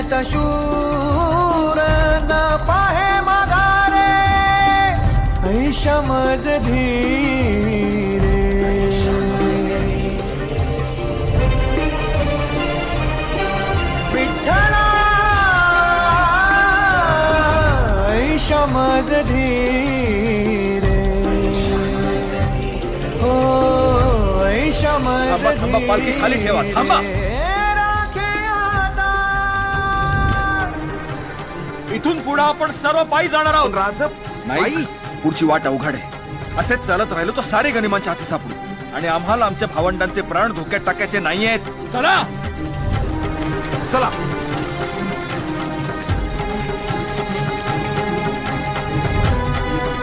रणी शूर न पाहे माघारे ऐशमज धीरे विठ्ठला ऐशमज धीरे हो ऐशमज थांबा, थांबा, पालखी खाली ठेवा, थांबा. इथून पुढे आपण सर्व पायी जाणार आहोत. राज नाही पुढची वाट अवघड आहे. असेच चालत राहिलो तर सारे गनिमांच्या हाती सापडू. आणि आम्हाला आमच्या भावंडांचे प्राण धोक्यात टाकायचे नाहीयेत. चला! चला.